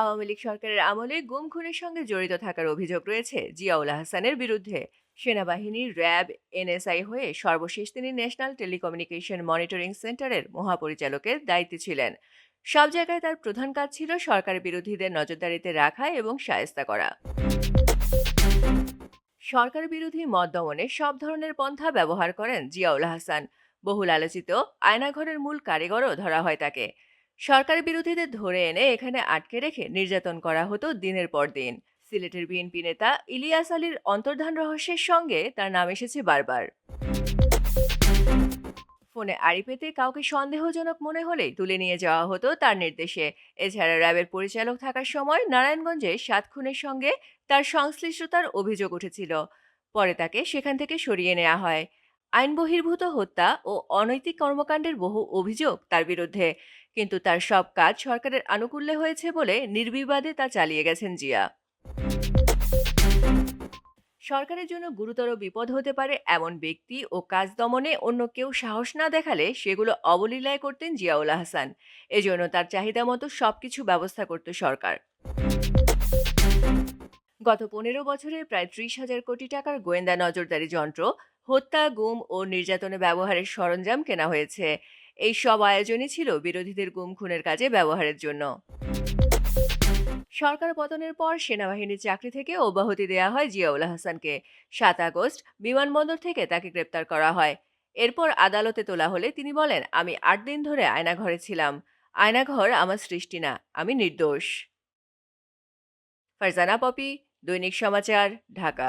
আওয়ামী লীগ সরকারের আমলে গুম খুনের সঙ্গে জড়িত থাকার অভিযোগ রয়েছে জিয়াউল হাসানের বিরুদ্ধে। সেনাবাহিনী র্যাব, এনএসআই হয়ে সর্বশেষ তিনি ন্যাশনাল টেলিকমিউনিকেশন মনিটরিং সেন্টারের মহাপরিচালকের দায়িত্বে ছিলেন। সব জায়গায় তার প্রধান কাজ ছিল সরকার বিরোধীদের নজরদারিতে রাখা এবং সায়স্তা করা। সরকার বিরোধী মত দমনে সব ধরনের পন্থা ব্যবহার করেন জিয়াউল হাসান বহুল আলোচিত আয়নাঘরের মূল কারিগরও ধরা হয় তাকে। সরকার বিরোধীদের ধরে এনে এখানে আটকে রেখে নির্যাতন করা হতো দিনের পর দিন। সিলেটের বিএনপি নেতা ইলিয়াস আলীর অন্তর্ধান রহস্যের সঙ্গে তার নাম এসেছে বারবার। ফোনে আড়ি পেতে কাউকে সন্দেহজনক মনে হলেই তুলে নিয়ে যাওয়া হতো তার নির্দেশে। এছাড়া র্যাবের পরিচালক থাকার সময় নারায়ণগঞ্জে সাত খুনের সঙ্গে তার সংশ্লিষ্টতার অভিযোগ উঠেছিল। পরে তাকে সেখান থেকে সরিয়ে নেওয়া হয়। আইন বহির্ভূত হত্যা ও অনৈতিক কর্মকাণ্ডের বহু অভিযোগ তার বিরুদ্ধে। কিন্তু তার সব কাজ সরকারের আনুকূল্যে হয়েছে বলে নির্বিবাদে তা চালিয়ে গেছেন জিয়া। সরকারের জন্য গুরুতর বিপদ হতে পারে এমন ব্যক্তি ও কাজ দমনে অন্য কেউ সাহস না দেখালে সেগুলো অবলীলায় করতেন জিয়াউল হাসান এজন্য তার চাহিদা মতো সবকিছু ব্যবস্থা করত সরকার। গত পনেরো বছরে প্রায় ত্রিশ হাজার কোটি টাকার গোয়েন্দা নজরদারি যন্ত্র হত্যা, গুম ও নির্যাতনে ব্যবহারের সরঞ্জাম কেনা হয়েছে। এই সব আয়োজনই ছিল বিরোধীদের গুম খুনের কাজে ব্যবহারের জন্য। সরকার পতনের পর সেনাবাহিনীর চাকরি থেকে অব্যাহতি দেওয়া হয় জিয়াউল হাসানকে। সাত আগস্ট বিমানবন্দর থেকে তাকে গ্রেপ্তার করা হয়। এরপর আদালতে তোলা হলে তিনি বলেন, আমি আট দিন ধরে আয়নাঘরে ছিলাম। আয়নাঘর আমার সৃষ্টি না, আমি নির্দোষ। ফারজানা পপি, দৈনিক সমাচার, ঢাকা।